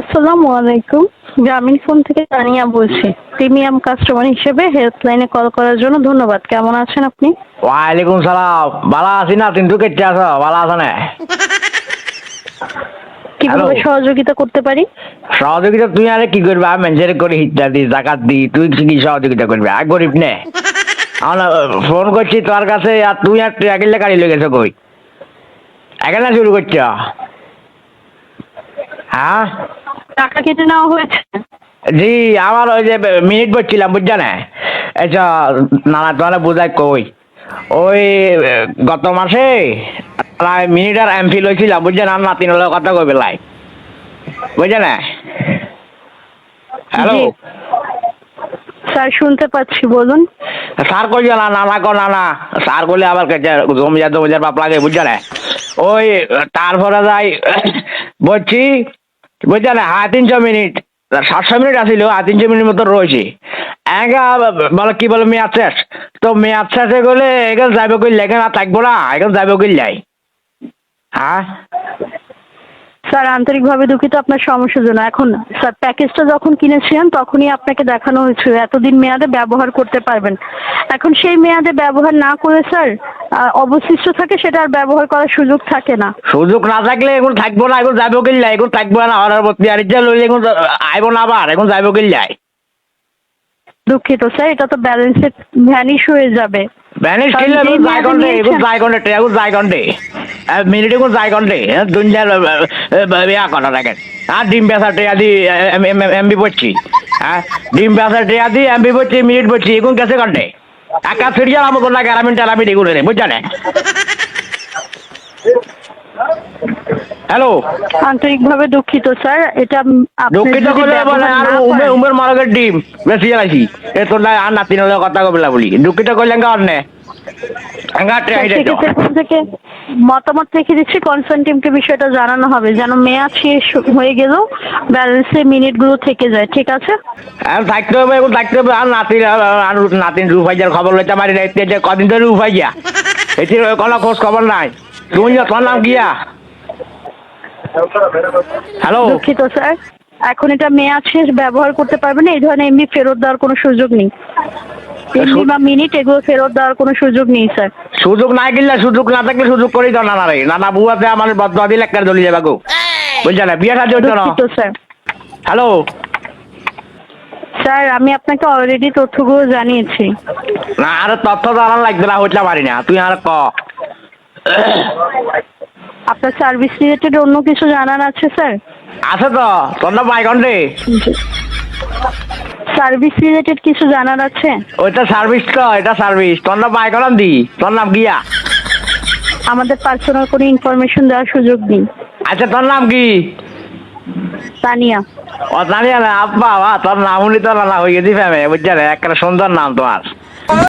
আসসালামু আলাইকুম গ্রামীণ ফোন থেকে তানিয়া বলছি। প্রিমিয়াম কাস্টমার হিসেবে হেল্পলাইনে কল করার জন্য ধন্যবাদ। কেমন আছেন আপনি? ওয়ালাইকুম সালাম। ভালো আছি না? কিন্তু কেটে আছো? ভালো আছো না? কীভাবে সহযোগিতা করতে পারি? সহযোগিতা তুই আরে কি করবি? আমি মেনজের করে দি জাকাত দি তুই কি সহযোগিতা করবি? আর গরিব নে। আমরা ফোন করছি তোর কাছে আর তুই আর একেলে গাড়ি লেগে গেছো কই? একেলা শুরু করছ? হ্যাঁ? টাকা কেটে নেওয়া হয়েছে? জি আমার ওই যে মিনিট বলছিলাম বুঝছ না? আচ্ছা নানা তোমার বোঝাই কই। ওই গত মাসে প্রায় মিনিট আর এমপি লইছিলাম বুঝছেন আর নাতিন হলো কথা কই বেলায় বুঝছে না? হ্যালো। স্যার শুনতে পাচ্ছি বলুন। স্যার কই না নানা কো নানা। স্যার করলে আবার কেটে জমি যা জমি যার বাপ লাগে বুঝছে না? ওই তারপরে যাই বলছি বুঝছে না হ্যাঁ তিনশো মিনিট। সাতশো মিনিট আসিল আর তিনশো মিনিট মতো রয়েছে। একা বলে, কি বলে, মেয়াদ শেষ। তো মেয়াদ শেষে গেলে এখানে যাবে কইলে এখানে আর থাকব না, এখানে যাবে কইলে যাই হ্যাঁ? স্যার, আন্তরিকভাবে দুঃখিত, আপনার সমস্যার জন্য। এখন, স্যার, প্যাকেজটা যখন কিনেছিলেন, তখনই আপনাকে দেখানো হয়েছিল। এতদিন মেয়াদে ব্যবহার করতে পারবেন। এখন সেই মেয়াদে ব্যবহার না করে, স্যার অবশিষ্ট থাকে সেটা আর ব্যবহার করার সুযোগ থাকে না। সুযোগ না থাকলে এখন থাকব না এখন যাব কিনলে এখন থাকব না অর্ডার প্রতি আর ইচ্ছা লইলে এখন আইবো না আবার এখন যাব কিনলে দুঃখিত স্যার এটা তো ব্যালেন্সে ভ্যানিশ হয়ে যাবে। কিনলে যেই এখন মেয়াদে এখন ঘন্টে এখন ঘন্টে মিনিট এখন যাই ঘন্টে দুনিয়ার ইয়া করা দেখেন আর ডিম বেসা টেয়া দি এমবি পড়ছি। হ্যাঁ ডিম বেসা টেয়া দি এমবি পড়ছি মিনিট পড়ছি এখন গেছে ঘন্টে একা ফিরিয়ে আমাকে না গ্রামীণ টেরামিন এগুলো রে বুঝছ না হ্যালো আন্তরিকভাবে দুঃখিত স্যার। এটা দুঃখিত করে ব্যবহার আর উমে উমের মারকের ডিম বেশি আছি এ তোর না আর নাতিন কথা কবিলা বলি। দুঃখিত করলে গা অন্য? এঙ্গা স্যার, ট্রেন সেক্ষেত্রে এখান থেকে মতামত রেখে দিচ্ছি কনসার্ন টিমকে বিষয়টা জানানো হবে যেন মেয়াদ শেষ হয়ে গেলেও ব্যালেন্সে মিনিটগুলো থেকে যায় ঠিক আছে? আর থাকতে হবে এখন থাকতে হবে আর নাতিন আর নাতিন রুফাইজার খবর লইতে পারি না এতে কদিন ধরে রুফাইয়া এটি কোনো খোঁজ খবর নাই। তুমি তোর নাম গিয়া হ্যালো দুঃখিত স্যার এখন এটা মেয়াদ শেষ ব্যবহার করতে পারবেন না এই ধরনের এমনি ফেরত দেওয়ার কোনো সুযোগ নেই। বা মিনিট এগুলো ফেরত দেওয়ার কোনো সুযোগ নেই স্যার। সুযোগ নাই কিনলে সুযোগ না থাকলে সুযোগ করেই তো নানা রে নানা বুয়াতে আমার বদ দিলে একটা জ্বলি যাবে গো। বুঝছে না? বিয়ে সাহায্য হচ্ছে না? হ্যালো? স্যার আমি আপনাকে অলরেডি তথ্যগুলো জানিয়েছি। না আর তথ্য জানার লাগবে না হইতে পারি না। তুই আর ক? আপনার সার্ভিস রিলেটেড অন্য কিছু জানার আছে স্যার? আছে তো তোর নাম বাইকন রে। সার্ভিস রিলেটেড কিছু জানার আছে? ওইটা সার্ভিস তো এটা সার্ভিস। তোর নাম দি। তোর নাম গিয়া। আমাদের পার্সোনাল কোনো ইনফরমেশন দেওয়ার সুযোগ নেই। আচ্ছা তোর নাম কি? তানিয়া। ও তানিয়া না আব্বা বা তোর নাম উনি তো না হয়ে গেছি ফ্যামে বুঝছে একটা সুন্দর নাম তোমার।